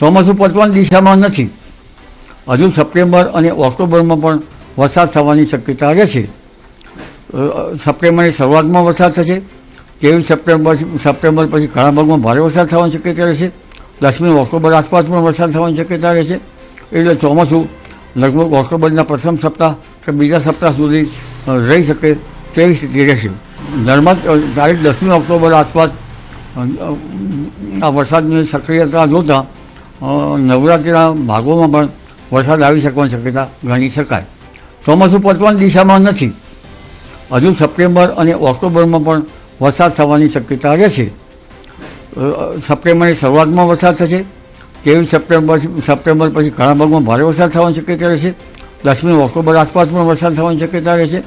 ચોમાસું પતવાની દિશામાં નથી. હજુ સપ્ટેમ્બર અને ઓક્ટોબરમાં પણ વરસાદ થવાની શક્યતા રહેશે સપ્ટેમ્બરની શરૂઆતમાં વરસાદ થશે તેવી સપ્ટેમ્બર સપ્ટેમ્બર પછી ઘણા ભાગમાં ભારે વરસાદ થવાની શક્યતા રહેશે, દસમી ઓક્ટોબર આસપાસ પણ વરસાદ થવાની શક્યતા રહેશે, એટલે ચોમાસું લગભગ ઓક્ટોબરના પ્રથમ સપ્તાહ કે બીજા સપ્તાહ સુધી રહી શકે તેવી સ્થિતિ રહેશે. નર્મદ તારીખ દસમી ઓક્ટોબર આસપાસ આ વરસાદની સક્રિયતા જોતાં નવરાત્રિના ભાગોમાં પણ વરસાદ આવી શકવાની શક્યતા ગણી શકાય ચોમાસું પતવાની દિશામાં નથી. હજુ સપ્ટેમ્બર અને ઓક્ટોબરમાં પણ વરસાદ થવાની શક્યતા રહેશે સપ્ટેમ્બરની શરૂઆતમાં વરસાદ થશે તેવી સપ્ટેમ્બર સપ્ટેમ્બર પછી ઘણા ભાગમાં ભારે વરસાદ થવાની શક્યતા રહેશે દસમી ઓક્ટોબર આસપાસ પણ વરસાદ થવાની શક્યતા રહેશે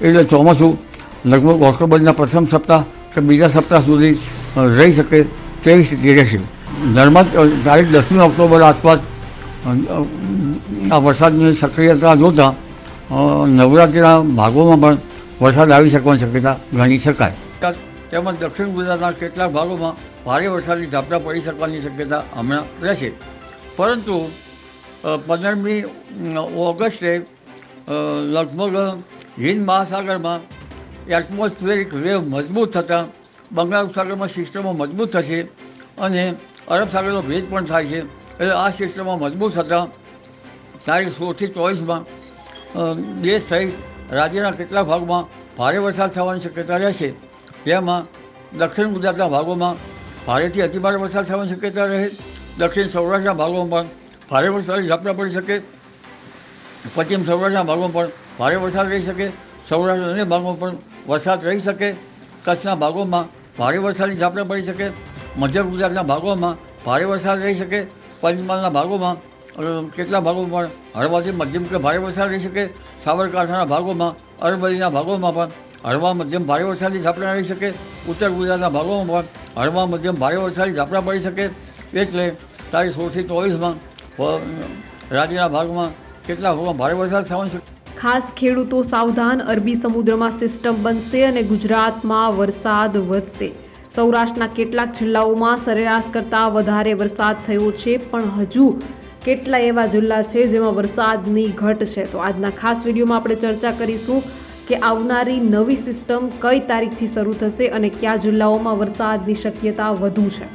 એટલે ચોમાસું લગભગ ઓક્ટોબરના પ્રથમ સપ્તાહ કે બીજા સપ્તાહ સુધી રહી શકે તેવી સ્થિતિ રહેશે. અ, તારીખ દસમી ઓક્ટોબર આસપાસ આ વરસાદની સક્રિયતા જોતાં નવરાત્રિના ભાગોમાં પણ વરસાદ આવી શકવાની શક્યતા ગણી શકાય. તેમજ દક્ષિણ ગુજરાતના કેટલાક ભાગોમાં ભારે વરસાદની ઝાપટા પડી શકવાની શક્યતા હમણાં રહેશે. પરંતુ પંદરમી ઓગસ્ટે લગભગ હિન્દ મહાસાગરમાં એટમોસ્ફિયરિક વેવ મજબૂત થતાં બંગાળ ઉપસાગરમાં સિસ્ટમો મજબૂત થશે અને અરબ સાગરનો ભેજ પણ થાય છે. એટલે આ ક્ષેત્રમાં મજબૂત થતાં તારીખ સોળથી ચોવીસમાં દેશ સહિત રાજ્યના કેટલાક ભાગમાં ભારે વરસાદ થવાની શક્યતા રહેશે. જેમાં દક્ષિણ ગુજરાતના ભાગોમાં ભારેથી અતિભારે વરસાદ થવાની શક્યતા રહે. દક્ષિણ સૌરાષ્ટ્રના ભાગોમાં પણ ભારે વરસાદની ઝાપટા પડી શકે. પશ્ચિમ સૌરાષ્ટ્રના ભાગોમાં પણ ભારે વરસાદ રહી શકે. સૌરાષ્ટ્રના અન્ય ભાગોમાં પણ વરસાદ રહી શકે. કચ્છના ભાગોમાં ભારે વરસાદની ઝાપટા પડી શકે. મધ્ય ગુજરાતના ભાગોમાં ભારે વરસાદ રહી શકે, પંચમહાલના ભાગોમાં કેટલા ભાગોમાં હળવાથી મધ્યમ કે ભારે વરસાદ રહી શકે. સાબરકાંઠાના ભાગોમાં, અરવલ્લીના ભાગોમાં પણ હળવા મધ્યમ ભારે વરસાદની ઝાપટા રહી શકે. ઉત્તર ગુજરાતના ભાગોમાં પણ હળવા મધ્યમ ભારે વરસાદની ઝાપટા પડી શકે. એટલે તારીખ સોળથી ચોવીસમાં રાજ્યના ભાગમાં કેટલા ભાગમાં ભારે વરસાદ થવાની શકે ખાસ ખેડૂતો સાવધાન, અરબી સમુદ્રમાં સિસ્ટમ બનશે અને ગુજરાતમાં વરસાદ વધશે. સૌરાષ્ટ્રના કેટલાક જિલ્લાઓમાં સરેરાશ કરતાં વધારે વરસાદ થયો છે, પણ હજુ કેટલા એવા જિલ્લા છે જેમાં વરસાદની ઘટ છે? તો આજના ખાસ વિડીયોમાં આપણે ચર્ચા કરીશું કે આવનારી નવી સિસ્ટમ કઈ તારીખથી શરૂ થશે અને કયા જિલ્લાઓમાં વરસાદની શક્યતા વધુ છે.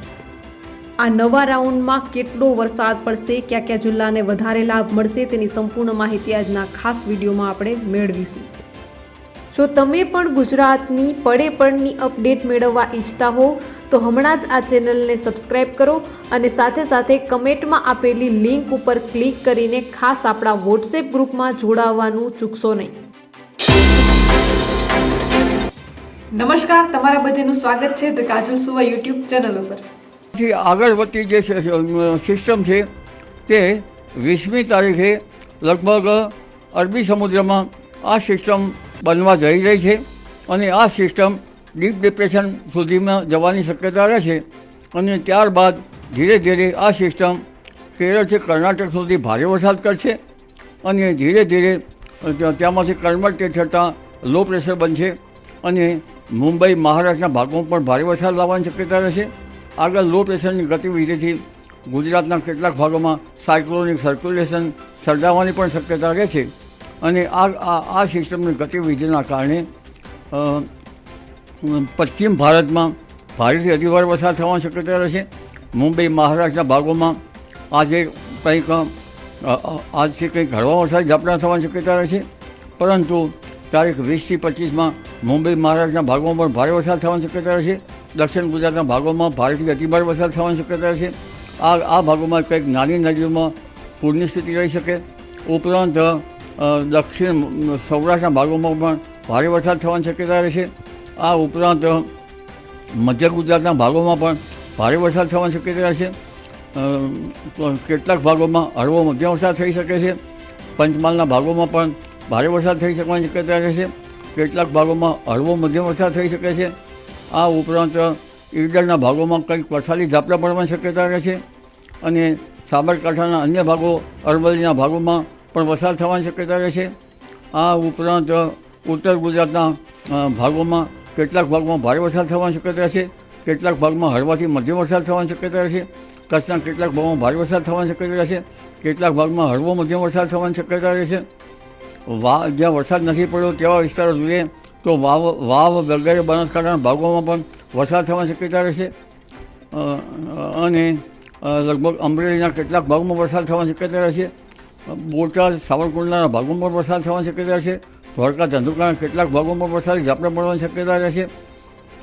આ નવા રાઉન્ડમાં કેટલો વરસાદ પડશે કયા કયા જિલ્લાને વધારે લાભ મળશે તેની સંપૂર્ણ માહિતી આજના ખાસ વિડીયોમાં આપણે મેળવીશું. જો તમે પણ ગુજરાતની પડે પડની અપડેટ મેળવવા ઈચ્છતા હો તો હમણાં જ આ ચેનલને સબસ્ક્રાઇબ કરો અને સાથે સાથે કમેન્ટમાં આપેલી લિંક ઉપર ક્લિક કરીને ખાસ આપણા વોટ્સએપ ગ્રુપમાં જોડાવવાનું ચૂકશો નહીં. નમસ્કાર તમારા બધાનું સ્વાગત છે ધ કાજલ સુવા યુટ્યુબ ચેનલ ઉપર. જે આગળ વધતી જે સિસ્ટમ છે તે વીસમી તારીખે લગભગ અરબી સમુદ્રમાં આ સિસ્ટમ બનવા જઈ રહી છે અને આ સિસ્ટમ ડીપ ડિપ્રેશન સુધીમાં જવાની શક્યતા રહેશે અને ત્યારબાદ ધીરે ધીરે આ સિસ્ટમ કેરળથી કર્ણાટક સુધી ભારે વરસાદ કરશે અને ધીરે ધીરે ત્યાં- ત્યાંમાંથી કન્વર્ટ થતાં લો પ્રેશર બનશે અને મુંબઈ, મહારાષ્ટ્રના ભાગોમાં પણ ભારે વરસાદ લાવવાની શક્યતા રહેશે. આગળ લો પ્રેશરની ગતિવિધિથી ગુજરાતના કેટલાક ભાગોમાં સાયક્લોનિક સર્ક્યુલેશન સર્જાવાની પણ શક્યતા રહે છે. અને આ આ સિસ્ટમની ગતિવિધિના કારણે પશ્ચિમ ભારતમાં ભારેથી અધિવાર વરસાદ થવાની શક્યતા રહેશે. મુંબઈ, મહારાષ્ટ્રના ભાગોમાં આજે કંઈક આજથી કંઈક હળવા વરસાદ ઝાપટા થવાની શક્યતા રહેશે. પરંતુ તારીખ વીસથી પચીસમાં મુંબઈ, મહારાષ્ટ્રના ભાગોમાં પણ ભારે વરસાદ થવાની શક્યતા રહેશે. દક્ષિણ ગુજરાતના ભાગોમાં ભારેથી અતિભારે વરસાદ થવાની શક્યતા રહેશે. આ આ ભાગોમાં કંઈક નાની નદીઓમાં પૂરની સ્થિતિ રહી શકે. ઉપરાંત દક્ષિણ સૌરાષ્ટ્રના ભાગોમાં પણ ભારે વરસાદ થવાની શક્યતા રહેશે આ ઉપરાંત મધ્ય ગુજરાતના ભાગોમાં પણ ભારે વરસાદ થવાની શક્યતા રહેશે કેટલાક ભાગોમાં હળવો મધ્યમ વરસાદ થઈ શકે છે. પંચમહાલના ભાગોમાં પણ ભારે વરસાદ થઈ શકવાની શક્યતા રહેશે કેટલાક ભાગોમાં હળવો મધ્યમ વરસાદ થઈ શકે છે. આ ઉપરાંત ઈડરના ભાગોમાં કંઈક વરસાદી ઝાપટા પડવાની શક્યતા રહેશે અને સાબરકાંઠાના અન્ય ભાગો અરવલ્લીના ભાગોમાં પણ વરસાદ થવાની શક્યતા રહેશે. આ ઉપરાંત ઉત્તર ગુજરાતના ભાગોમાં કેટલાક ભાગમાં ભારે વરસાદ થવાની શક્યતા રહેશે. કેટલાક ભાગમાં હળવાથી મધ્યમ વરસાદ થવાની શક્યતા રહેશે. કચ્છના કેટલાક ભાગમાં ભારે વરસાદ થવાની શક્યતા રહેશે. કેટલાક ભાગમાં હળવો મધ્યમ વરસાદ થવાની શક્યતા રહેશે. વા, જ્યાં વરસાદ નથી પડ્યો તેવા વિસ્તારો જોઈએ તો વાવ વાવ વગેરે બનાસકાંઠાના ભાગોમાં પણ વરસાદ થવાની શક્યતા રહેશે. અને લગભગ અમરેલીના કેટલાક ભાગમાં વરસાદ થવાની શક્યતા રહેશે. બોટાદ સાવરકુંડલાના ભાગોમાં વરસાદ થવાની શક્યતા રહેશે દ્વારકા ધંધુકાના કેટલાક ભાગોમાં વરસાદી ઝાપટા પડવાની શક્યતા રહેશે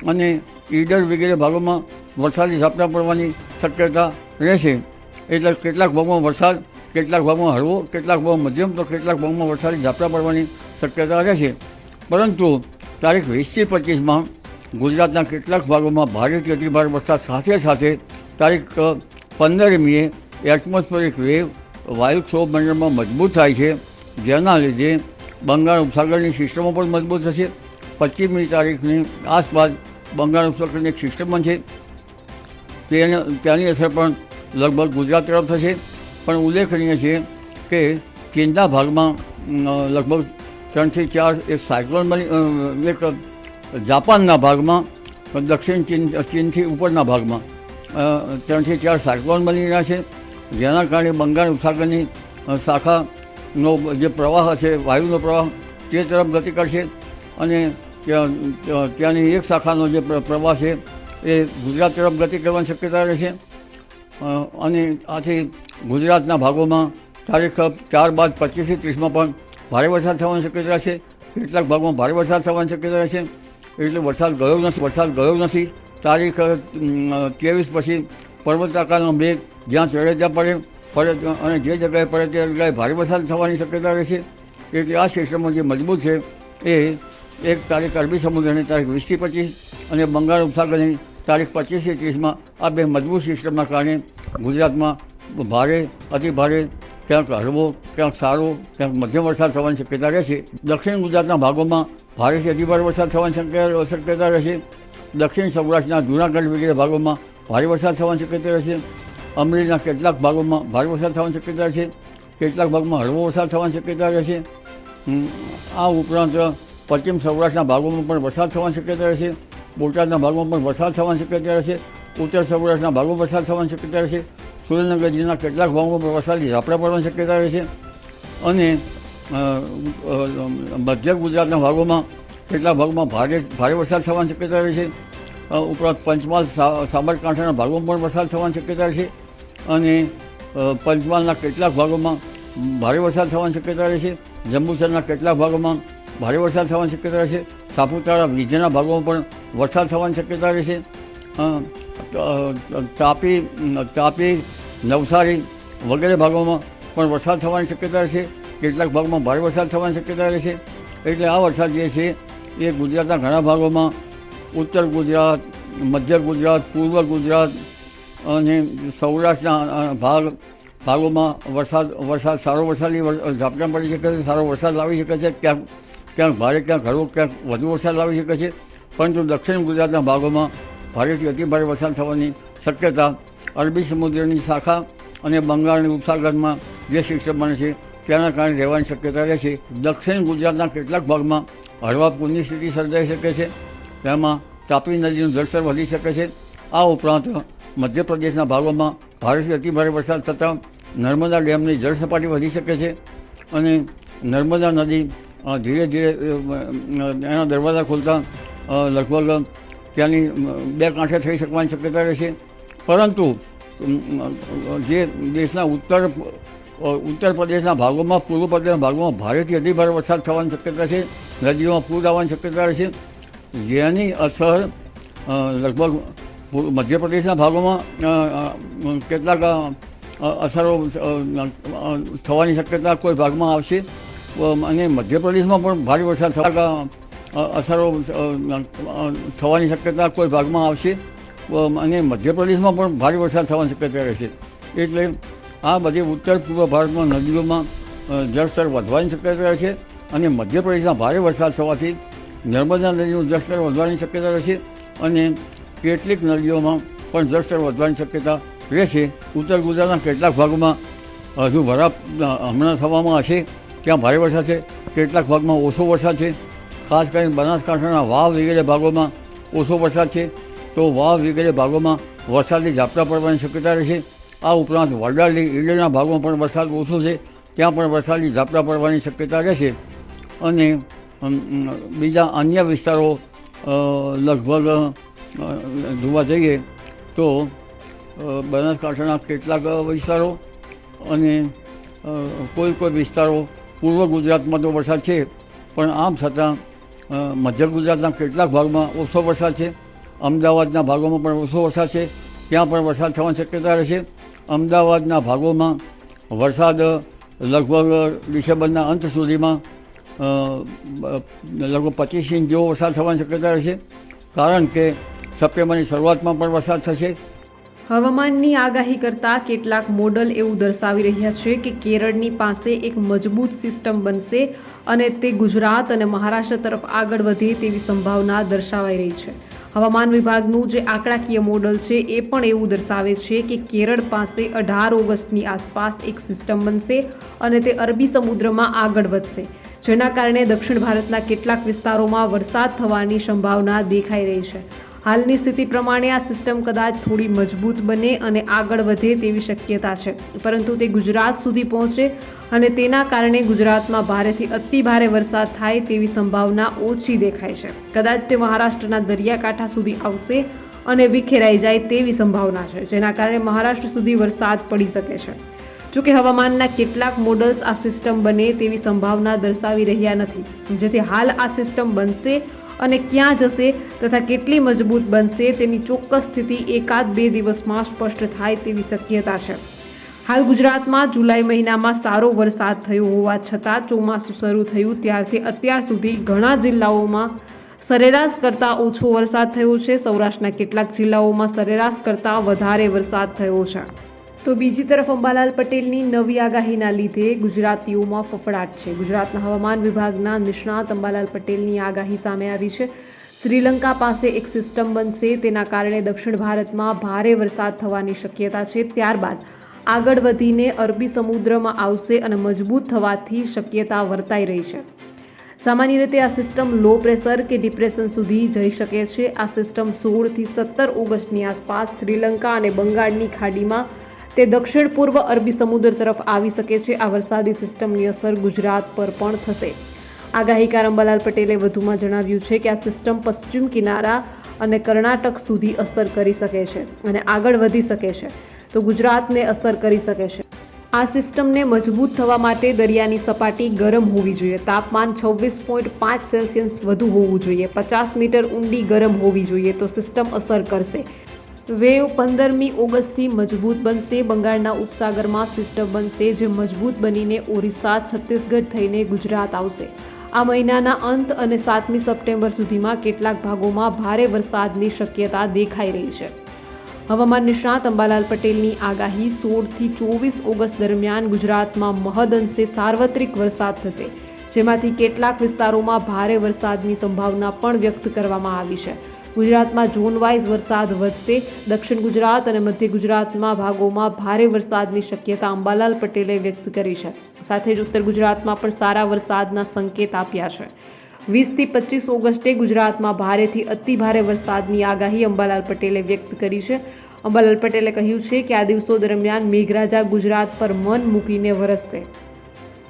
અને ઈડર વગેરે ભાગોમાં વરસાદી ઝાપટા પડવાની શક્યતા રહેશે એટલે કેટલાક ભાગમાં વરસાદ, કેટલાક ભાગમાં હળવો, કેટલાક ભાગમાં મધ્યમ, તો કેટલાક ભાગમાં વરસાદી ઝાપટા પડવાની શક્યતા રહેશે પરંતુ તારીખ વીસથી પચીસમાં ગુજરાતના કેટલાક ભાગોમાં ભારેથી અતિભારે વરસાદ સાથે સાથે તારીખ પંદરમીએ એટમોસ્ફેરિક વેવ વાયુક્ષોભમંડળમાં મજબૂત થાય છે. જેના લીધે બંગાળ ઉપસાગરની સિસ્ટમો પણ મજબૂત થશે. પચીસમી તારીખની આસપાસ બંગાળ ઉપસાગરની એક સિસ્ટમ છે. તેને ત્યાંની અસર પણ લગભગ ગુજરાત તરફ થશે. પણ ઉલ્લેખનીય છે કે ચીનના ભાગમાં લગભગ ત્રણથી ચાર એક સાયક્લોન બની એક જાપાનના ભાગમાં, દક્ષિણ ચીન, ચીનથી ઉપરના ભાગમાં ત્રણથી ચાર સાયક્લોન બની રહ્યા છે. જેના કારણે બંગાળ ઉપસાગરની શાખાનો જે પ્રવાહ છે, વાયુનો પ્રવાહ, તે તરફ ગતિ કરશે અને ત્યાં, ત્યાં- ત્યાંની એક શાખાનો જે પ્ર- પ્રવાહ છે, એ ગુજરાત તરફ ગતિ કરવાની શક્યતા રહેશે. અને આથી ગુજરાતના ભાગોમાં તારીખ ચાર બાદ પચીસથી ત્રીસમાં પણ ભારે વરસાદ થવાની શક્યતા છે કેટલાક ભાગમાં ભારે વરસાદ થવાની શક્યતા રહેશે. એટલે વરસાદ ગયો નથી, વરસાદ ગયો નથી. તારીખ ત્રેવીસ પછી પર્વત આકારનો મેઘ જ્યાં ચડે ત્યાં પડે પડે અને જે જગ્યાએ પડે તે જગ્યાએ ભારે વરસાદ થવાની શક્યતા રહેશે એટલે આ સિસ્ટમો જે મજબૂત છે, એ એક તારીખ અરબી સમુદ્રની તારીખ વીસથી પચીસ અને બંગાળ ઉપસાગરની તારીખ પચીસથી ત્રીસમાં આ બે મજબૂત સિસ્ટમના કારણે ગુજરાતમાં ભારે, અતિ ભારે, ક્યાંક હળવો, ક્યાંક સારો, ક્યાંક મધ્યમ વરસાદ થવાની શક્યતા રહેશે દક્ષિણ ગુજરાતના ભાગોમાં ભારેથી અતિભારે વરસાદ થવાની શક્યતા રહેશે દક્ષિણ સૌરાષ્ટ્રના જૂનાગઢ વગેરે ભાગોમાં ભારે વરસાદ થવાની શક્યતા રહેશે અમરેલીના કેટલાક ભાગોમાં ભારે વરસાદ થવાની શક્યતા રહેશે કેટલાક ભાગમાં હળવો વરસાદ થવાની શક્યતા રહેશે આ ઉપરાંત પશ્ચિમ સૌરાષ્ટ્રના ભાગોમાં પણ વરસાદ થવાની શક્યતા રહેશે બોટાદના ભાગોમાં પણ વરસાદ થવાની શક્યતા રહેશે ઉત્તર સૌરાષ્ટ્રના ભાગોમાં વરસાદ થવાની શક્યતા રહેશે સુરેન્દ્રનગર જિલ્લાના કેટલાક ભાગોમાં પણ વરસાદી ઝાપટા પડવાની શક્યતા રહેશે અને મધ્ય ગુજરાતના ભાગોમાં કેટલાક ભાગમાં ભારે ભારે વરસાદ થવાની શક્યતા રહેશે ઉપરાંત પંચમહાલ સાબરકાંઠાના ભાગોમાં પણ વરસાદ થવાની શક્યતા રહેશે અને પંચમહાલના કેટલાક ભાગોમાં ભારે વરસાદ થવાની શક્યતા રહેશે જંબુસરના કેટલાક ભાગોમાં ભારે વરસાદ થવાની શક્યતા રહેશે સાપુતારા વિજયના ભાગોમાં પણ વરસાદ થવાની શક્યતા રહેશે તાપી તાપી, નવસારી વગેરે ભાગોમાં પણ વરસાદ થવાની શક્યતા રહેશે કેટલાક ભાગમાં ભારે વરસાદ થવાની શક્યતા રહેશે એટલે આ વરસાદ જે છે એ ગુજરાતના ઘણા ભાગોમાં ઉત્તર ગુજરાત, મધ્ય ગુજરાત, પૂર્વ ગુજરાત અને સૌરાષ્ટ્રના ભાગ, ભાગોમાં વરસાદ વરસાદ સારો વરસાદની વર- ઝાપટા પડી શકે છે, સારો વરસાદ લાવી શકે છે, ક્યાંક ક્યાંક ભારે, ક્યાંક હળવો, ક્યાંક વધુ વરસાદ લાવી શકે છે, પરંતુ દક્ષિણ ગુજરાતના ભાગોમાં ભારેથી અતિભારે વરસાદ થવાની શક્યતા અરબી સમુદ્રની શાખા અને બંગાળની ઉપસાગરમાં જે સિસ્ટમ બને છે, તેના કારણે રહેવાની શક્યતા રહેશે દક્ષિણ ગુજરાતના કેટલાક ભાગમાં હળવા પૂરની સ્થિતિ સર્જાઈ શકે છે. તેમાં તાપી નદીનું જળસ્તર વધી શકે છે. આ ઉપરાંત મધ્યપ્રદેશના ભાગોમાં ભારેથી અતિભારે વરસાદ થતાં નર્મદા ડેમની જળ સપાટી વધી શકે છે અને નર્મદા નદી ધીરે ધીરે એના દરવાજા ખોલતા લગભગ ત્યાંની બે કાંઠે થઈ શકવાની શક્યતા રહેશે પરંતુ જે દેશના ઉત્તર ઉત્તર પ્રદેશના ભાગોમાં, પૂર્વ પ્રદેશના ભાગોમાં ભારેથી અતિભારે વરસાદ થવાની શક્યતા છે. નદીઓમાં પૂર આવવાની શક્યતા રહેશે જેની અસર લગભગ મધ્યપ્રદેશના ભાગોમાં કેટલાક અસરો થવાની શક્યતા કોઈ ભાગમાં આવશે. અને મધ્યપ્રદેશમાં પણ ભારે વરસાદ થતા અસરો થવાની શક્યતા કોઈ ભાગમાં આવશે. અને મધ્યપ્રદેશમાં પણ ભારે વરસાદ થવાની શક્યતા રહેશે. એટલે આ બધી ઉત્તર પૂર્વ ભારતમાં નદીઓમાં જળસ્તર વધવાની શક્યતા રહેશે. અને મધ્યપ્રદેશમાં ભારે વરસાદ થવાથી નર્મદા નદીનું જળસ્તર વધવાની શક્યતા રહેશે અને કેટલીક નદીઓમાં પણ જળસ્તર વધવાની શક્યતા રહેશે. ઉત્તર ગુજરાતના કેટલાક ભાગોમાં હજુ વરાપ હમણાં થવામાં હશે. ત્યાં ભારે વરસાદ છે. કેટલાક ભાગમાં ઓછો વરસાદ છે. ખાસ કરીને બનાસકાંઠાના વાવ વગેરે ભાગોમાં ઓછો વરસાદ છે. તો વાવ વગેરે ભાગોમાં વરસાદની ઝાપટા પડવાની શક્યતા રહેશે. આ ઉપરાંત વડાલી ઈડરના ભાગમાં પણ વરસાદ ઓછો છે. ત્યાં પણ વરસાદી ઝાપટા પડવાની શક્યતા રહેશે. અને બીજા અન્ય વિસ્તારો લગભગ જોવા જઈએ તો બનાસકાંઠાના કેટલાક વિસ્તારો અને કોઈ કોઈ વિસ્તારો પૂર્વ ગુજરાતમાં તો વરસાદ છે, પણ આમ છતાં મધ્ય ગુજરાતના કેટલાક ભાગમાં ઓછો વરસાદ છે, અમદાવાદના ભાગોમાં પણ ઓછો વરસાદ છે, ત્યાં પણ વરસાદ થવાની શક્યતા રહેશે અમદાવાદના ભાગોમાં વરસાદ લગભગ ડિસેમ્બરના અંત સુધીમાં લગભગ પચીસ ઇંચ જેવો વરસાદ થવાની શક્યતા રહેશે. કારણ કે સપ્ટેમ્બરની શરૂઆતમાં પણ વરસાદ થશે. હવામાનની આગાહી કરતા કેટલાક મોડલ એવું દર્શાવી રહ્યા છે કે કેરળની પાસે એક મજબૂત સિસ્ટમ બનશે અને તે ગુજરાત અને મહારાષ્ટ્ર તરફ આગળ વધે તેવી સંભાવના દર્શાવાઈ રહી છે. હવામાન વિભાગનું જે આંકડાકીય મોડલ છે એ પણ એવું દર્શાવે છે કે કેરળ પાસે અઢાર ઓગસ્ટની આસપાસ એક સિસ્ટમ બનશે અને તે અરબી સમુદ્રમાં આગળ વધશે. જેના કારણે દક્ષિણ ભારતના કેટલાક વિસ્તારોમાં વરસાદ થવાની સંભાવના દેખાઈ રહી છે. હાલની સ્થિતિ પ્રમાણે આ સિસ્ટમ કદાચ થોડી મજબૂત બને અને આગળ વધે તેવી શક્યતા છે. પરંતુ તે ગુજરાત સુધી પહોંચે અને તેના કારણે ગુજરાતમાં ભારેથી અતિ ભારે વરસાદ થાય તેવી સંભાવના ઓછી દેખાય છે. કદાચ તે મહારાષ્ટ્રના દરિયાકાંઠા સુધી આવશે અને વિખેરાઈ જાય તેવી સંભાવના છે, જેના કારણે મહારાષ્ટ્ર સુધી વરસાદ પડી શકે છે. જોકે હવામાનના કેટલાક મોડલ્સ આ સિસ્ટમ બને તેવી સંભાવના દર્શાવી રહ્યા નથી. જેથી હાલ આ સિસ્ટમ બનશે અને ક્યાં જશે તથા કેટલી મજબૂત બનશે તેની ચોક્કસ સ્થિતિ એકાદ બે દિવસમાં સ્પષ્ટ થાય તેવી શક્યતા છે. હાલ ગુજરાતમાં જુલાઈ મહિનામાં સારો વરસાદ થયો હોવા છતાં ચોમાસું શરૂ થયું ત્યારથી અત્યાર સુધી ઘણા જિલ્લાઓમાં સરેરાશ કરતાં ઓછો વરસાદ થયો છે. સૌરાષ્ટ્રના કેટલાક જિલ્લાઓમાં સરેરાશ કરતાં વધારે વરસાદ થયો છે. તો બીજી તરફ અંબાલાલ પટેલની નવી આગાહીના લીધે ગુજરાતીઓમાં ફફડાટ છે. ગુજરાતના હવામાન વિભાગના નિષ્ણાત અંબાલાલ પટેલની આગાહી સામે આવી છે. શ્રીલંકા પાસે એક સિસ્ટમ બનશે, તેના કારણે દક્ષિણ ભારતમાં ભારે વરસાદ થવાની શક્યતા છે. ત્યારબાદ આગળ વધીને અરબી સમુદ્રમાં આવશે અને મજબૂત થવાથી શક્યતા વર્તાઈ રહી છે. સામાન્ય રીતે આ સિસ્ટમ લો પ્રેશર કે ડિપ્રેશન સુધી જઈ શકે છે. આ સિસ્ટમ સોળથી સત્તર ઓગસ્ટની આસપાસ શ્રીલંકા અને બંગાળની ખાડીમાં તે દક્ષિણ પૂર્વ અરબી સમુદ્ર તરફ આવી શકે છે. આ વરસાદી સિસ્ટમની અસર ગુજરાત પર પણ થશે. આગાહીકાર અંબાલાલ પટેલે વધુમાં જણાવ્યું છે કે આ સિસ્ટમ પશ્ચિમ કિનારા અને કર્ણાટક સુધી અસર કરી શકે છે અને આગળ વધી શકે છે. તો ગુજરાતને અસર કરી શકે છે. આ સિસ્ટમને મજબૂત થવા માટે દરિયાની સપાટી ગરમ હોવી જોઈએ. તાપમાન છવ્વીસ પોઈન્ટ પાંચ સેલ્સિયસ વધુ હોવું જોઈએ. પચાસ મીટર ઊંડી ગરમ હોવી જોઈએ. તો સિસ્ટમ અસર કરશે. વેવ પંદરમી ઓગસ્ટથી મજબૂત બનશે. બંગાળના ઉપસાગરમાં સિસ્ટમ બનશે જે મજબૂત બનીને ઓરિસ્સા, છત્તીસગઢ થઈને ગુજરાત આવશે. આ મહિનાના અંત અને સાતમી સપ્ટેમ્બર સુધીમાં કેટલાક ભાગોમાં ભારે વરસાદની શક્યતા દેખાઈ રહી છે. હવામાન નિષ્ણાત અંબાલાલ પટેલની આગાહી સોળથી ચોવીસ ઓગસ્ટ દરમિયાન ગુજરાતમાં મહદઅંશે સાર્વત્રિક વરસાદ થશે, જેમાંથી કેટલાક વિસ્તારોમાં ભારે વરસાદની સંભાવના પણ વ્યક્ત કરવામાં આવી છે. ગુજરાતમાં ઝોન વાઇઝ વરસાદ વધશે. દક્ષિણ ગુજરાત અને મધ્ય ગુજરાતમાં ભાગોમાં ભારે વરસાદની શક્યતા અંબાલાલ પટેલે વ્યક્ત કરી છે. સાથે જ ઉત્તર ગુજરાતમાં પણ સારા વરસાદના સંકેત આપ્યા છે. વીસથી પચીસ ઓગસ્ટે ગુજરાતમાં ભારેથી અતિ ભારે વરસાદની આગાહી અંબાલાલ પટેલે વ્યક્ત કરી છે. અંબાલાલ પટેલે કહ્યું છે કે આ દિવસો દરમિયાન મેઘરાજા ગુજરાત પર મન મૂકીને વરસશે.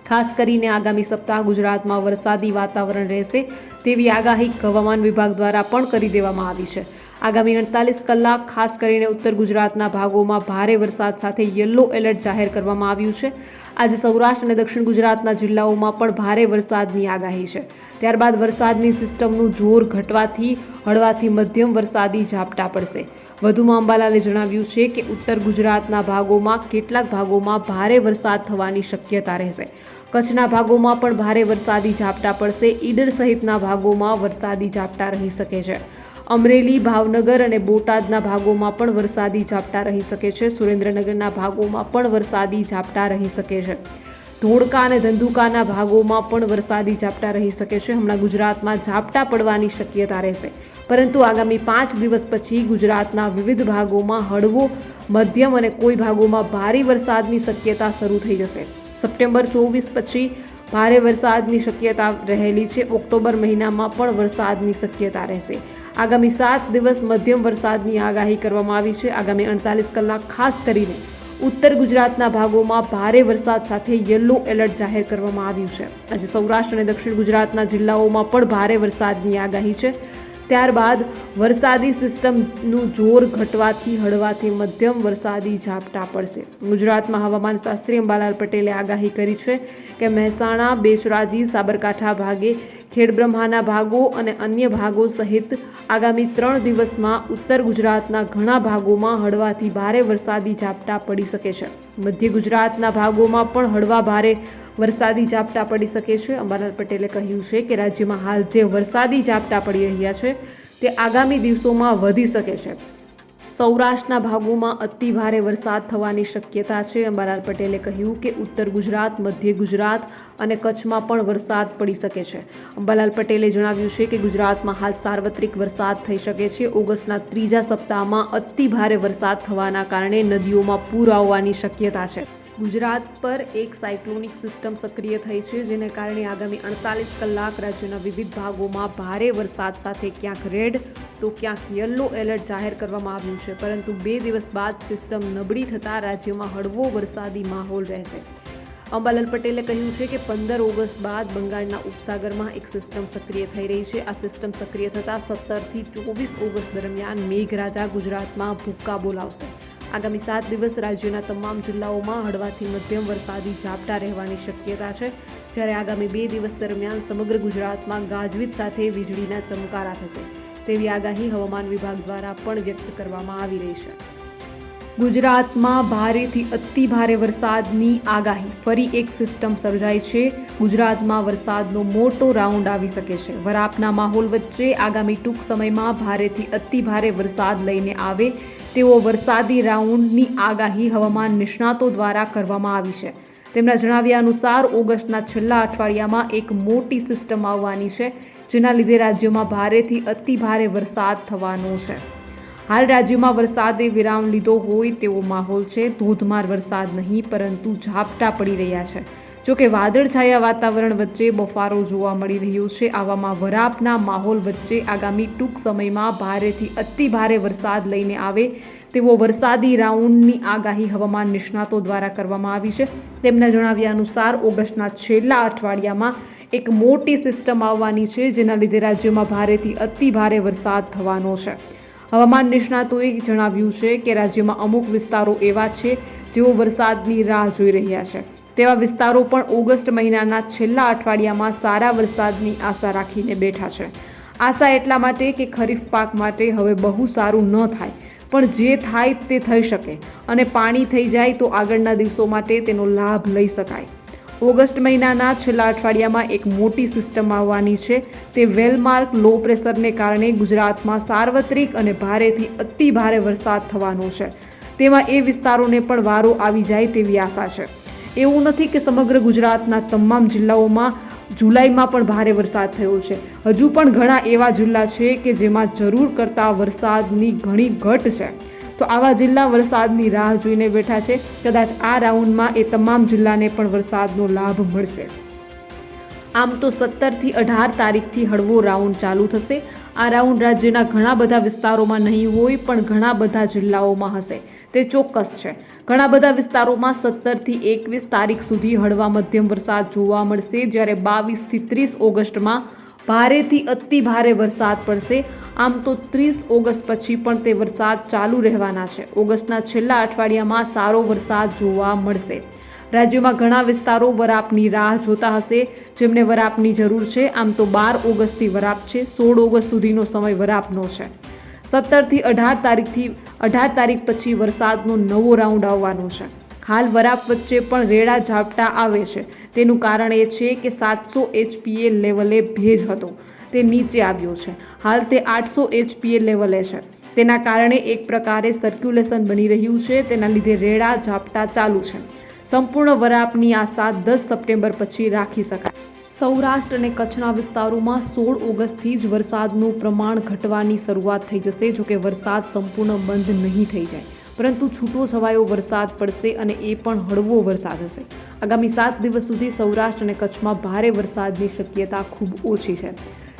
ખાસ કરીને આગામી સપ્તાહ ગુજરાતમાં વરસાદી વાતાવરણ રહેશે તેવી આગાહી હવામાન વિભાગ દ્વારા પણ કરી દેવામાં આવી છે. આગામી અડતાલીસ કલાક ખાસ કરીને ઉત્તર ગુજરાતના ભાગોમાં ભારે વરસાદ સાથે યલો એલર્ટ જાહેર કરવામાં આવ્યું છે. આજે સૌરાષ્ટ્ર અને દક્ષિણ ગુજરાતના જિલ્લાઓમાં પણ ભારે વરસાદની આગાહી છે. ત્યારબાદ વરસાદની સિસ્ટમનું જોર ઘટવાથી હળવાથી મધ્યમ વરસાદી ઝાપટા પડશે. વધુમાં અંબાલાલે જણાવ્યું છે કે ઉત્તર ગુજરાતના ભાગોમાં કેટલાક ભાગોમાં ભારે વરસાદ થવાની શક્યતા રહેશે. કચ્છના ભાગોમાં પણ ભારે વરસાદી ઝાપટા પડશે. ઈડર સહિતના ભાગોમાં વરસાદી ઝાપટા રહી શકે છે. અમરેલી, ભાવનગર અને બોટાદના ભાગોમાં પણ વરસાદી ઝાપટા રહી શકે છે. સુરેન્દ્રનગરના ભાગોમાં પણ વરસાદી ઝાપટા રહી શકે છે. ધોળકા અને ધંધુકાના ભાગોમાં પણ વરસાદી ઝાપટા રહી શકે છે. હમણાં ગુજરાતમાં ઝાપટા પડવાની શક્યતા રહેશે. પરંતુ આગામી પાંચ દિવસ પછી ગુજરાતના વિવિધ ભાગોમાં હળવો, મધ્યમ અને કોઈ ભાગોમાં ભારે વરસાદની શક્યતા શરૂ થઈ જશે. સપ્ટેમ્બર ચોવીસ પછી ભારે વરસાદની શક્યતા રહેલી છે. ઓક્ટોબર મહિનામાં પણ વરસાદની શક્યતા રહેશે. આગામી સાત દિવસ મધ્યમ વરસાદની આગાહી કરવામાં આવી છે. આગામી અડતાલીસ કલાક ખાસ કરીને ઉત્તર ગુજરાતના ભાગોમાં ભારે વરસાદ સાથે યલો એલર્ટ જાહેર કરવામાં આવ્યું છે. આજે સૌરાષ્ટ્ર અને દક્ષિણ ગુજરાતના જિલ્લાઓમાં પણ ભારે વરસાદની આગાહી છે. ત્યારબાદ વરસાદી સિસ્ટમનું જોર ઘટવાથી હળવાથી મધ્યમ વરસાદી ઝાપટા પડશે. ગુજરાતમાં હવામાન શાસ્ત્રી અંબાલાલ પટેલે આગાહી કરી છે કે મહેસાણા, બેચરાજી, સાબરકાંઠા ભાગે, ખેડબ્રહ્માના ભાગો અને અન્ય ભાગો સહિત આગામી ત્રણ દિવસમાં ઉત્તર ગુજરાતના ઘણા ભાગોમાં હળવાથી ભારે વરસાદી ઝાપટા પડી શકે છે. મધ્ય ગુજરાતના ભાગોમાં પણ હળવા ભારે વરસાદી ઝાપટા પડી શકે છે. અંબાલાલ પટેલે કહ્યું છે કે રાજ્યમાં હાલ જે વરસાદી ઝાપટા પડી રહ્યા છે, તે આગામી દિવસોમાં વધી શકે છે. સૌરાષ્ટ્રના ભાગોમાં અતિ ભારે વરસાદ થવાની શક્યતા છે. અંબાલાલ પટેલે કહ્યું કે ઉત્તર ગુજરાત, મધ્ય ગુજરાત અને કચ્છમાં પણ વરસાદ પડી શકે છે. અંબાલાલ પટેલે જણાવ્યું છે કે ગુજરાતમાં હાલ સાર્વત્રિક વરસાદ થઈ શકે છે. ઓગસ્ટના ત્રીજા સપ્તાહમાં અતિ ભારે વરસાદ થવાના કારણે નદીઓમાં પૂર આવવાની શક્યતા છે. ગુજરાત પર એક સાયક્લોનિક સિસ્ટમ સક્રિય થઈ છે, જેને કારણે આગામી અડતાલીસ કલાક રાજ્યના વિવિધ ભાગોમાં ભારે વરસાદ સાથે ક્યાંક રેડ તો ક્યાંક યલો એલર્ટ જાહેર કરવામાં આવ્યું છે, પરંતુ બે દિવસ બાદ સિસ્ટમ નબળી થતાં રાજ્યમાં હળવો વરસાદી માહોલ રહેશે. અંબાલાલ પટેલે કહ્યું છે કે પંદર ઓગસ્ટ બાદ બંગાળના ઉપસાગરમાં એક સિસ્ટમ સક્રિય થઈ રહી છે. આ સિસ્ટમ સક્રિય થતાં સત્તરથી ચોવીસ ઓગસ્ટ દરમિયાન મેઘરાજા ગુજરાતમાં ભૂક્કા બોલાવશે. આગામી સાત દિવસ રાજ્યના તમામ જિલ્લાઓમાં હળવાથી મધ્યમ વરસાદી ઝાપટા રહેવાની શક્યતા છે. જ્યારે આગામી બે દિવસ દરમિયાન સમગ્ર ગુજરાતમાં ગાજવીજ સાથે વીજળીના ચમકારા થશે. તેવી આગાહી હવામાન વિભાગ દ્વારા પણ વ્યક્ત કરવામાં આવી રહી છે. ગુજરાતમાં ભારેથી અતિ ભારે વરસાદની આગાહી. ફરી એક સિસ્ટમ સર્જાઈ છે. ગુજરાતમાં વરસાદનો મોટો રાઉન્ડ આવી શકે છે. વરાપના માહોલ વચ્ચે આગામી ટૂંક સમયમાં ભારેથી અતિ ભારે વરસાદ લઈને આવે તેવો વરસાદી રાઉન્ડની આગાહી હવામાન નિષ્ણાતો દ્વારા કરવામાં આવી છે. તેમના જણાવ્યા અનુસાર, ઓગસ્ટના છેલ્લા અઠવાડિયામાં એક મોટી સિસ્ટમ આવવાની છે, જેના લીધે રાજ્યમાં ભારેથી અતિ ભારે વરસાદ થવાનો છે. હાલ રાજ્યમાં વરસાદે વિરામ લીધો હોય તેવો માહોલ છે. ધોધમાર વરસાદ નહીં, પરંતુ ઝાપટા પડી રહ્યા છે. જોકે વાદળછાયા વાતાવરણ વચ્ચે બફારો જોવા મળી રહ્યો છે. આવામાં વરાપના માહોલ વચ્ચે આગામી ટૂંક સમયમાં ભારેથી અતિ ભારે વરસાદ લઈને આવે તેવો વરસાદી રાઉન્ડની આગાહી હવામાન નિષ્ણાતો દ્વારા કરવામાં આવી છે. તેમના જણાવ્યા અનુસાર, ઓગસ્ટના છેલ્લા અઠવાડિયામાં એક મોટી સિસ્ટમ આવવાની છે, જેના લીધે રાજ્યમાં ભારેથી અતિ ભારે વરસાદ થવાનો છે. હવામાન નિષ્ણાતોએ જણાવ્યું છે કે રાજ્યમાં અમુક વિસ્તારો એવા છે જેઓ વરસાદની રાહ જોઈ રહ્યા છે. તેવા વિસ્તારો પણ ઓગસ્ટ મહિનાના છેલ્લા અઠવાડિયામાં સારા વરસાદની આશા રાખીને બેઠા છે. આશા એટલા માટે કે ખરીફ પાક માટે હવે બહુ સારું ન થાય, પણ જે થાય તે થઈ શકે અને પાણી થઈ જાય તો આગળના દિવસો માટે તેનો લાભ લઈ શકાય. ઓગસ્ટ મહિનાના છેલ્લા અઠવાડિયામાં એક મોટી સિસ્ટમ આવવાની છે. તે વેલમાર્ક લો પ્રેશરને કારણે ગુજરાતમાં સાર્વત્રિક અને ભારેથી અતિ ભારે વરસાદ થવાનો છે. તેમાં એ વિસ્તારોને પણ વારો આવી જાય તેવી આશા છે. એવું નથી કે સમગ્ર ગુજરાતના તમામ જિલ્લાઓમાં જુલાઈમાં પણ ભારે વરસાદ થયો છે. હજુ પણ ઘણા એવા જિલ્લા છે કે જેમાં જરૂર કરતાં વરસાદની ઘણી ઘટ છે. તો આવા જિલ્લા વરસાદની રાહ જોઈને બેઠા છે. કદાચ આ રાઉન્ડમાં એ તમામ જિલ્લાને પણ વરસાદનો લાભ મળશે. આમ તો સત્તરથી અઢાર તારીખથી હળવો રાઉન્ડ ચાલુ થશે. આ રાઉન્ડ રાજ્યના ઘણા બધા વિસ્તારોમાં નહીં હોય પણ ઘણા બધા જિલ્લાઓમાં હશે. તે ચોક્કસ છે. ઘણા બધા વિસ્તારોમાં સત્તરથી એકવીસ તારીખ સુધી હળવા મધ્યમ વરસાદ જોવા મળશે. જ્યારે બાવીસથી ત્રીસ ઓગસ્ટમાં ભારેથી અતિ ભારે વરસાદ પડશે. આમ તો ત્રીસ ઓગસ્ટ પછી પણ તે વરસાદ ચાલુ રહેવાના છે. ઓગસ્ટના છેલ્લા અઠવાડિયામાં સારો વરસાદ જોવા મળશે. રાજ્યમાં ઘણા વિસ્તારો વરાપની રાહ જોતા હશે. જેમને વરાપની જરૂર છે. આમ તો બાર ઓગસ્ટથી વરાપ છે. સોળ ઓગસ્ટ સુધીનો સમય વરાપનો છે. સત્તરથી અઢાર તારીખથી અઢાર તારીખ પછી વરસાદનો નવો રાઉન્ડ આવવાનો છે. હાલ વરાપ વચ્ચે પણ રેડા ઝાપટા આવે છે. તેનું કારણ એ છે કે સાતસો એચપીએ લેવલે ભેજ હતો. તે નીચે આવ્યો છે. હાલ તે આઠસો એચપીએ લેવલે છે. તેના કારણે એક પ્રકારે સર્ક્યુલેશન બની રહ્યું છે. તેના લીધે રેડા ઝાપટા ચાલુ છે. સંપૂર્ણ વરાપની આશા દસ સપ્ટેમ્બર પછી રાખી શકાય. સૌરાષ્ટ્ર અને કચ્છના વિસ્તારોમાં સોળ ઓગસ્ટથી જ વરસાદનું પ્રમાણ ઘટવાની શરૂઆત થઈ જશે જોકે વરસાદ સંપૂર્ણ બંધ નહીં થઈ જાય. પરંતુ છૂટો છવાયો વરસાદ પડશે અને એ પણ હળવો વરસાદ હશે. આગામી સાત દિવસ સુધી સૌરાષ્ટ્ર અને કચ્છમાં ભારે વરસાદની શક્યતા ખૂબ ઓછી છે.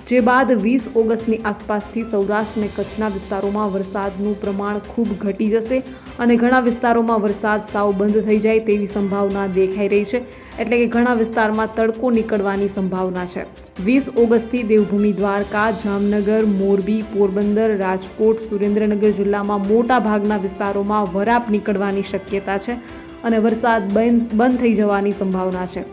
જે બાદ વીસ ઓગસ્ટની આસપાસથી સૌરાષ્ટ્ર અને કચ્છના વિસ્તારોમાં વરસાદનું પ્રમાણ ખૂબ ઘટી જશે અને ઘણા વિસ્તારોમાં વરસાદ સાવ બંધ થઈ જાય તેવી સંભાવના દેખાઈ રહી છે. એટલે કે ઘણા વિસ્તારમાં તડકો નીકળવાની સંભાવના છે. વીસ ઓગસ્ટથી દેવભૂમિ દ્વારકા, જામનગર, મોરબી, પોરબંદર, રાજકોટ, સુરેન્દ્રનગર જિલ્લામાં મોટા ભાગના વિસ્તારોમાં વરાપ નીકળવાની શક્યતા છે અને વરસાદ બંધ થઈ જવાની સંભાવના છે.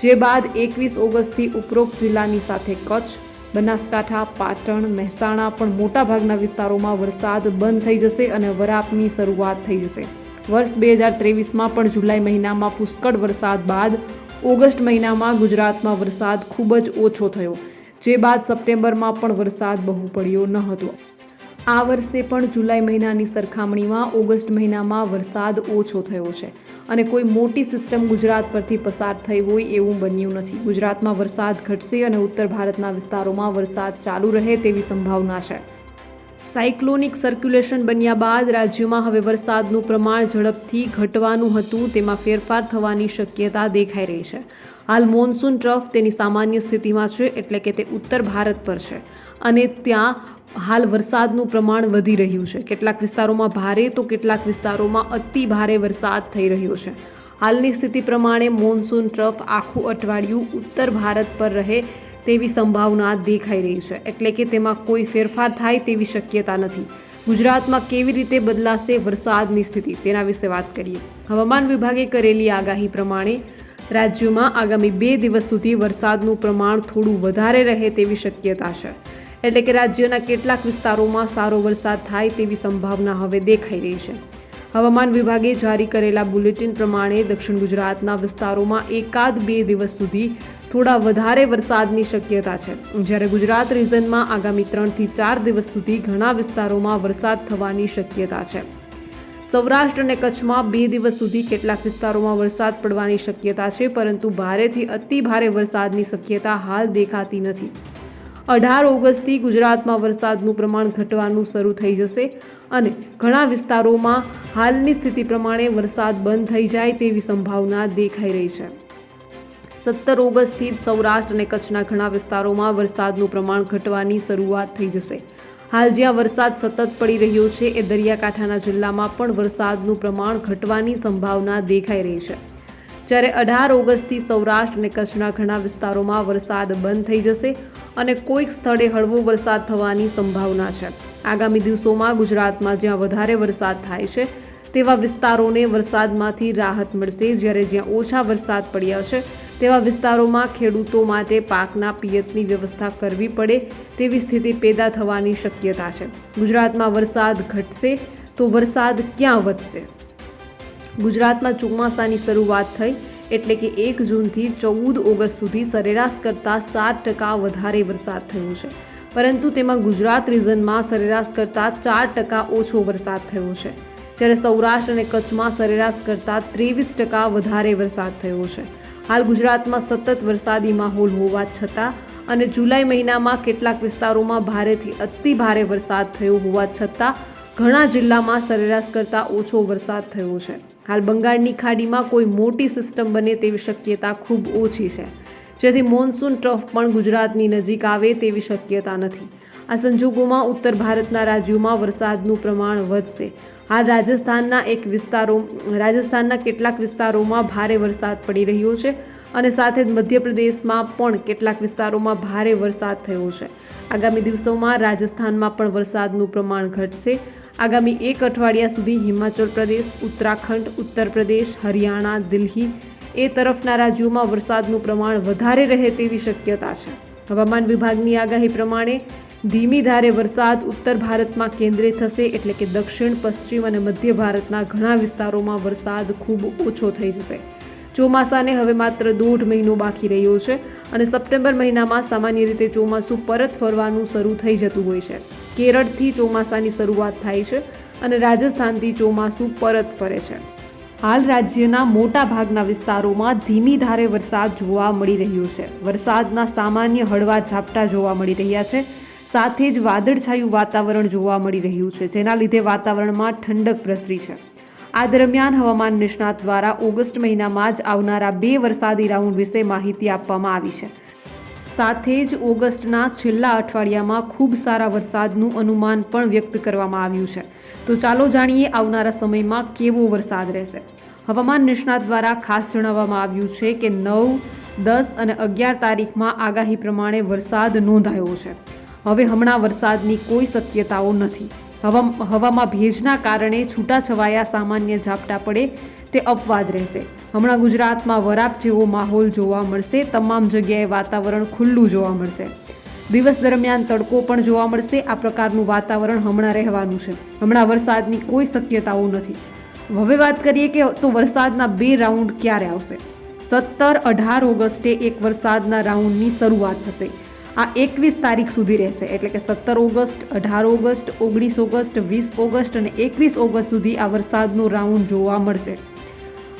જે બાદ એકવીસ ઓગસ્ટથી ઉપરોક્ત જિલ્લાની સાથે કચ્છ બનાસકાંઠા, પાટણ, મહેસાણા પણ મોટાભાગના વિસ્તારોમાં વરસાદ બંધ થઈ જશે અને વરાપની શરૂઆત થઈ જશે. વર્ષ બે હજાર ત્રેવીસમાં પણ જુલાઈ મહિનામાં પુષ્કળ વરસાદ બાદ ઓગસ્ટ મહિનામાં ગુજરાતમાં વરસાદ ખૂબ જ ઓછો થયો, જે બાદ સપ્ટેમ્બરમાં પણ વરસાદ બહુ પડ્યો ન હતો. આ વર્ષે પણ જુલાઈ મહિનાની સરખામણીમાં ઓગસ્ટ મહિનામાં વરસાદ ઓછો થયો છે અને કોઈ મોટી સિસ્ટમ ગુજરાત પરથી પસાર થઈ હોય એવું બન્યું નથી. ગુજરાતમાં વરસાદ ઘટશે અને ઉત્તર ભારતના વિસ્તારોમાં વરસાદ ચાલુ રહે તેવી સંભાવના છે. સાયક્લોનિક સર્ક્યુલેશન બન્યા બાદ રાજ્યમાં હવે વરસાદનું પ્રમાણ ઝડપથી ઘટવાનું હતું, તેમાં ફેરફાર થવાની શક્યતા દેખાઈ રહી છે. હાલ મોન્સૂન ટ્રફ તેની સામાન્ય સ્થિતિમાં છે, એટલે કે તે ઉત્તર ભારત પર છે. અને ત્યાં હાલ વરસાદનું પ્રમાણ વધી રહ્યું છે. કેટલાક વિસ્તારોમાં ભારે તો કેટલાક વિસ્તારોમાં અતિ ભારે વરસાદ થઈ રહ્યો છે. હાલની સ્થિતિ પ્રમાણે મોન્સૂન ટ્રફ આખું અઠવાડિયું ઉત્તર ભારત પર રહે તેવી સંભાવના દેખાઈ રહી છે. એટલે કે તેમાં કોઈ ફેરફાર થાય તેવી શક્યતા નથી. ગુજરાતમાં કેવી રીતે બદલાશે વરસાદની સ્થિતિ તેના વિશે વાત કરીએ. હવામાન વિભાગે કરેલી આગાહી પ્રમાણે રાજ્યમાં આગામી બે દિવસ સુધી વરસાદનું પ્રમાણ થોડું વધારે રહે તેવી શક્યતા છે. એટલે કે રાજ્યના કેટલાક વિસ્તારોમાં સારો વરસાદ થાય તેવી સંભાવના હવે દેખાઈ રહી છે. હવામાન વિભાગે જારી કરેલા બુલેટિન પ્રમાણે દક્ષિણ ગુજરાતના વિસ્તારોમાં એકાદ બે દિવસ સુધી થોડા વધારે વરસાદની શક્યતા છે. જ્યારે ગુજરાત રિજનમાં આગામી ત્રણથી ચાર દિવસ સુધી ઘણા વિસ્તારોમાં વરસાદ થવાની શક્યતા છે. સૌરાષ્ટ્ર અને કચ્છમાં બે દિવસ સુધી કેટલાક વિસ્તારોમાં વરસાદ પડવાની શક્યતા છે, પરંતુ ભારેથી અતિ ભારે વરસાદની શક્યતા હાલ દેખાતી નથી. અઢાર ઓગસ્ટથી ગુજરાતમાં વરસાદનું પ્રમાણ ઘટવાનું શરૂ થઈ જશે અને ઘણા વિસ્તારોમાં હાલની સ્થિતિ પ્રમાણે વરસાદ બંધ થઈ જાય તેવી સંભાવના દેખાઈ રહી છે. સત્તર ઓગસ્ટથી જ સૌરાષ્ટ્ર અને કચ્છના ઘણા વિસ્તારોમાં વરસાદનું પ્રમાણ ઘટવાની શરૂઆત થઈ જશે. હાલ જ્યાં વરસાદ સતત પડી રહ્યો છે, એ દરિયાકાંઠાના જિલ્લામાં પણ વરસાદનું પ્રમાણ ઘટવાની સંભાવના દેખાઈ રહી છે. જ્યારે અઢાર ઓગસ્ટથી સૌરાષ્ટ્ર અને કચ્છના ઘણા વિસ્તારોમાં વરસાદ બંધ થઈ જશે અને કોઈક સ્થળે હળવો વરસાદ થવાની સંભાવના છે. આગામી દિવસોમાં ગુજરાતમાં જ્યાં વધારે વરસાદ થાય છે, તેવા વિસ્તારોને વરસાદમાંથી રાહત મળશે. જ્યારે જ્યાં ઓછા વરસાદ પડ્યા છે, તેવા વિસ્તારોમાં ખેડૂતો માટે પાકના પિયતની વ્યવસ્થા કરવી પડે તેવી સ્થિતિ પેદા થવાની શક્યતા છે. ગુજરાતમાં વરસાદ ઘટશે તો વરસાદ ક્યાં વધશે? ગુજરાતમાં ચોમાસાની શરૂઆત થઈ એટલે કે એક જૂનથી ચૌદ ઓગસ્ટ સુધી સરેરાશ કરતાં સાત ટકા વધારે વરસાદ થયો છે. પરંતુ તેમાં ગુજરાત રિજનમાં સરેરાશ કરતાં ચાર ટકા ઓછો વરસાદ થયો છે. જ્યારે સૌરાષ્ટ્ર અને કચ્છમાં સરેરાશ કરતાં ત્રેવીસ ટકા વધારે વરસાદ થયો છે. હાલ ગુજરાતમાં સતત વરસાદી માહોલ હોવા છતાં અને જુલાઈ મહિનામાં કેટલાક વિસ્તારોમાં ભારેથી અતિ ભારે વરસાદ થયો હોવા છતાં ઘણા જિલ્લામાં સરેરાશ કરતાં ઓછો વરસાદ થયો છે. હાલ બંગાળની ખાડીમાં કોઈ મોટી સિસ્ટમ બને તેવી શક્યતા ખૂબ ઓછી છે. જેથી મોન્સૂન ટ્રફ પણ ગુજરાતની નજીક આવે તેવી શક્યતા નથી. આ સંજોગોમાં ઉત્તર ભારતના રાજ્યોમાં વરસાદનું પ્રમાણ વધશે. હાલ રાજસ્થાનના એક વિસ્તારો, રાજસ્થાનના કેટલાક વિસ્તારોમાં ભારે વરસાદ પડી રહ્યો છે અને સાથે જ મધ્યપ્રદેશમાં પણ કેટલાક વિસ્તારોમાં ભારે વરસાદ થયો છે. આગામી દિવસોમાં રાજસ્થાનમાં પણ વરસાદનું પ્રમાણ ઘટશે. આગામી એક અઠવાડિયા સુધી હિમાચલ પ્રદેશ, ઉત્તરાખંડ ઉત્તર પ્રદેશ હરિયાણા, દિલ્હી એ તરફના રાજ્યોમાં વરસાદનું પ્રમાણ વધારે રહે તેવી શક્યતા છે. હવામાન વિભાગની આગાહી પ્રમાણે ધીમી ધારે વરસાદ ઉત્તર ભારતમાં કેન્દ્રિત થશે એટલે કે દક્ષિણ, પશ્ચિમ અને મધ્ય ભારતના ઘણા વિસ્તારોમાં વરસાદ ખૂબ ઓછો થઈ જશે. ચોમાસાને હવે માત્ર દોઢ મહિનો બાકી રહ્યો છે અને સપ્ટેમ્બર મહિનામાં સામાન્ય રીતે ચોમાસું પરત ફરવાનું શરૂ થઈ જતું હોય છે. કેરળથી ચોમાસાની શરૂઆત થાય છે અને રાજસ્થાનથી ચોમાસું પરત ફરે છે. હાલ રાજ્યના મોટા ભાગના વિસ્તારોમાં ધીમી ધારે વરસાદ જોવા મળી રહ્યો છે. વરસાદના સામાન્ય હળવા ઝાપટા જોવા મળી રહ્યા છે. સાથે જ વાદળછાયું વાતાવરણ જોવા મળી રહ્યું છે, જેના લીધે વાતાવરણમાં ઠંડક પ્રસરી છે. આ દરમિયાન હવામાન નિષ્ણાત દ્વારા ઓગસ્ટ મહિનામાં જ આવનારા બે વરસાદી રાઉન્ડ વિશે માહિતી આપવામાં આવી છે. સાથે જ ઓગસ્ટના છેલ્લા અઠવાડિયામાં ખૂબ સારા વરસાદનું અનુમાન પણ વ્યક્ત કરવામાં આવ્યું છે. તો ચાલો જાણીએ આવનારા સમયમાં કેવો વરસાદ રહેશે. હવામાન નિષ્ણાત દ્વારા ખાસ જણાવવામાં આવ્યું છે કે નવ, દસ અને અગિયાર તારીખમાં આગાહી પ્રમાણે વરસાદ નોંધાયો છે. હવે હમણાં વરસાદની કોઈ શક્યતાઓ નથી. હવા હવામાં ભેજના કારણે છૂટાછવાયા સામાન્ય ઝાપટા પડે તે અપવાદ રહેશે. હમણાં ગુજરાતમાં વરાપ જેવો માહોલ જોવા મળશે, તમામ જગ્યાએ વાતાવરણ ખુલ્લું જોવા મળશે. દિવસ દરમિયાન તડકો પણ જોવા મળશે, આ પ્રકારનું વાતાવરણ હમણાં રહેવાનું છે. હમણાં વરસાદની કોઈ શક્યતાઓ નથી. હવે વાત કરીએ કે તો વરસાદના બે રાઉન્ડ ક્યારે આવશે? સત્તર અઢાર ઓગસ્ટે એક વરસાદના રાઉન્ડની શરૂઆત થશે. આ એકવીસ તારીખ સુધી રહેશે. એટલે કે સત્તર ઓગસ્ટ, અઢાર ઓગસ્ટ, ઓગણીસ ઓગસ્ટ, વીસ ઓગસ્ટ અને એકવીસ ઓગસ્ટ સુધી આ વરસાદનો રાઉન્ડ જોવા મળશે.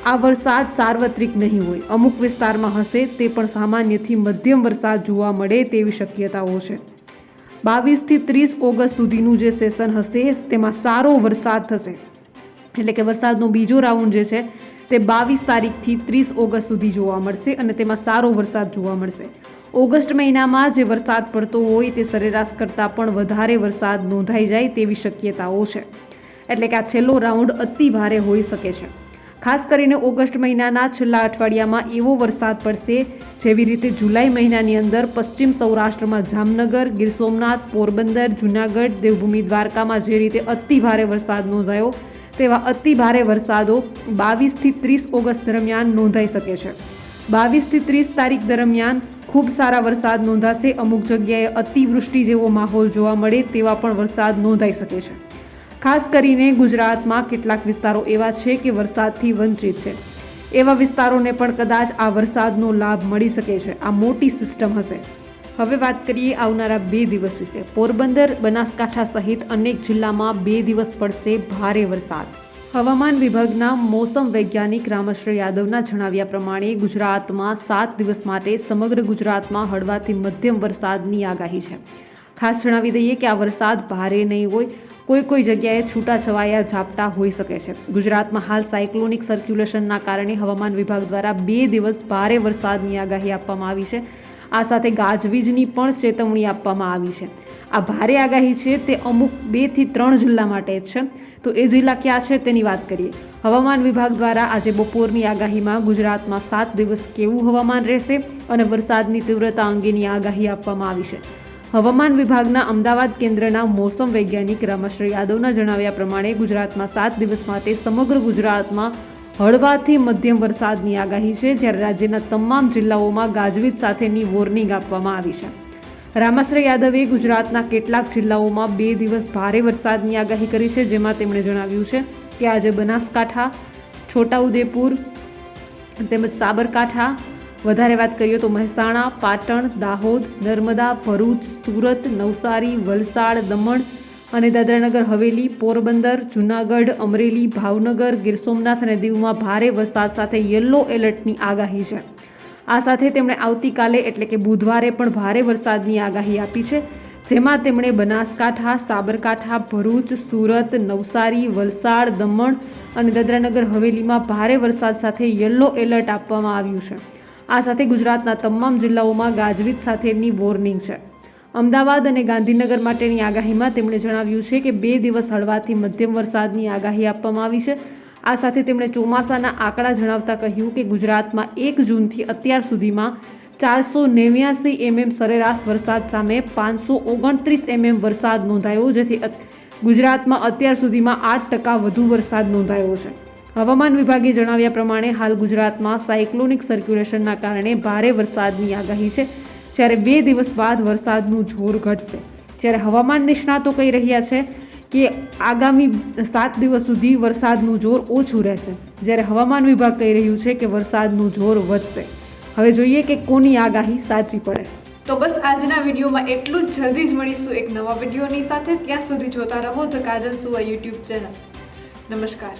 આ વરસાદ સાર્વત્રિક નહીં હોય. અમુક વિસ્તારમાં હશે, તે પણ સામાન્યથી મધ્યમ વરસાદ જોવા મળે તેવી શક્યતાઓ છે. બાવીસથી ત્રીસ ઓગસ્ટ સુધીનું જે સેશન હશે, તેમાં સારો વરસાદ થશે. એટલે કે વરસાદનો બીજો રાઉન્ડ જે છે, તે બાવીસ તારીખથી ત્રીસ ઓગસ્ટ સુધી જોવા મળશે અને તેમાં સારો વરસાદ જોવા મળશે. ઓગસ્ટ મહિનામાં જે વરસાદ પડતો હોય તે સરેરાશ કરતાં પણ વધારે વરસાદ નોંધાઈ જાય તેવી શક્યતાઓ છે. એટલે કે આ છેલ્લો રાઉન્ડ અતિ ભારે હોઈ શકે છે. ખાસ કરીને ઓગસ્ટ મહિનાના છેલ્લા અઠવાડિયામાં એવો વરસાદ પડશે જેવી રીતે જુલાઈ મહિનાની અંદર પશ્ચિમ સૌરાષ્ટ્રમાં જામનગર, ગીર સોમનાથ, પોરબંદર, જૂનાગઢ, દેવભૂમિ દ્વારકામાં જે રીતે અતિ ભારે વરસાદ નોંધાયો તેવા અતિ ભારે વરસાદો બાવીસથી ત્રીસ ઓગસ્ટ દરમિયાન નોંધાઈ શકે છે. બાવીસથી ત્રીસ તારીખ દરમિયાન ખૂબ સારા વરસાદ નોંધાશે. અમુક જગ્યાએ અતિવૃષ્ટિ જેવો માહોલ જોવા મળે તેવા પણ વરસાદ નોંધાઈ શકે છે. ખાસ કરીને ગુજરાતમાં કેટલાક વિસ્તારો એવા છે કે વરસાદથી વંચિત છે. એવા વિસ્તારોને પણ કદાચ આ વરસાદનો લાભ મળી શકે છે. આ મોટી સિસ્ટમ હશે. હવે વાત કરીએ આવનારા બે દિવસ વિશે. પોરબંદર, બનાસકાંઠા સહિત અનેક જિલ્લામાં બે દિવસ પડશે ભારે વરસાદ. હવામાન વિભાગના મોસમ વૈજ્ઞાનિક રામશ્રી યાદવના જણાવ્યા પ્રમાણે ગુજરાતમાં સાત દિવસ માટે સમગ્ર ગુજરાતમાં હળવાથી મધ્યમ વરસાદની આગાહી છે. ખાસ જણાવી દઈએ કે આ વરસાદ ભારે નહીં હોય, કોઈ કોઈ જગ્યાએ છૂટાછવાયા ઝાપટા હોઈ શકે છે. ગુજરાતમાં હાલ સાયક્લોનિક સર્ક્યુલેશનના કારણે હવામાન વિભાગ દ્વારા બે દિવસ ભારે વરસાદની આગાહી આપવામાં આવી છે. આ સાથે ગાજવીજની પણ ચેતવણી આપવામાં આવી છે. આ ભારે આગાહી છે તે અમુક બેથી ત્રણ જિલ્લા માટે જ છે. તો એ જિલ્લા ક્યાં છે તેની વાત કરીએ. હવામાન વિભાગ દ્વારા આજે બપોરની આગાહીમાં ગુજરાતમાં સાત દિવસ કેવું હવામાન રહેશે અને વરસાદની તીવ્રતા અંગેની આગાહી આપવામાં આવી છે. હવામાન વિભાગના અમદાવાદ કેન્દ્રના મોસમ વૈજ્ઞાનિક રામશ્રી યાદવના જણાવ્યા પ્રમાણે ગુજરાતમાં સાત દિવસ માટે સમગ્ર ગુજરાતમાં હળવાથી મધ્યમ વરસાદની આગાહી છે, જ્યારે રાજ્યના તમામ જિલ્લાઓમાં ગાજવીજ સાથેની વોર્નિંગ આપવામાં આવી છે. રામાશ્રય યાદવે ગુજરાતના કેટલાક જિલ્લાઓમાં બે દિવસ ભારે વરસાદની આગાહી કરી છે, જેમાં તેમણે જણાવ્યું છે કે આજે બનાસકાંઠા, છોટાઉદેપુર તેમજ સાબરકાંઠા, વધારે વાત કરીએ તો મહેસાણા, પાટણ, દાહોદ, નર્મદા, ભરૂચ, સુરત, નવસારી, વલસાડ, દમણ અને દાદરાનગર, હવેલી, પોરબંદર, જૂનાગઢ, અમરેલી, ભાવનગર, ગીર સોમનાથ અને દીવમાં ભારે વરસાદ સાથે યલો એલર્ટની આગાહી છે. આ સાથે તેમણે આવતીકાલે એટલે કે બુધવારે પણ ભારે વરસાદની આગાહી આપી છે, જેમાં તેમણે બનાસકાંઠા, સાબરકાંઠા, ભરૂચ, સુરત, નવસારી, વલસાડ, દમણ અને દાદરાનગર હવેલીમાં ભારે વરસાદ સાથે યલો એલર્ટ આપવામાં આવ્યું છે. આ સાથે ગુજરાતના તમામ જિલ્લાઓમાં ગાજવીજ સાથેની વોર્નિંગ છે. અમદાવાદ અને ગાંધીનગર માટેની આગાહીમાં તેમણે જણાવ્યું છે કે બે દિવસ હળવાથી મધ્યમ વરસાદની આગાહી આપવામાં આવી છે. આ સાથે તેમણે ચોમાસાના આંકડા જણાવતા કહ્યું કે ગુજરાતમાં એક જૂનથી અત્યાર સુધીમાં ચારસો નેવ્યાસી એમએમ સરેરાશ વરસાદ સામે પાંચસો ઓગણત્રીસ એમએમ વરસાદ નોંધાયો, જેથી ગુજરાતમાં અત્યાર સુધીમાં આઠ ટકા વધુ વરસાદ નોંધાયો છે. હવામાન વિભાગે જણાવ્યા પ્રમાણે હાલ ગુજરાતમાં સાયક્લોનિક સર્ક્યુલેશનના કારણે ભારે વરસાદની આગાહી છે. જ્યારે બે દિવસ બાદ વરસાદનું જોર ઘટશે. જ્યારે હવામાન નિષ્ણાતો કહી રહ્યા છે કે આગામી સાત દિવસ સુધી વરસાદનું જોર ઓછું રહેશે. જ્યારે હવામાન વિભાગ કહી રહ્યું છે કે વરસાદનું જોર વધશે. હવે જોઈએ કે કોની આગાહી સાચી પડે. તો બસ આજના વિડીયોમાં એટલું જ. જલ્દી જ મળીશું એક નવા વિડીયોની સાથે. ત્યાં સુધી જોતા રહો ધ કાજલ સુવા યુટ્યુબ ચેનલ. નમસ્કાર.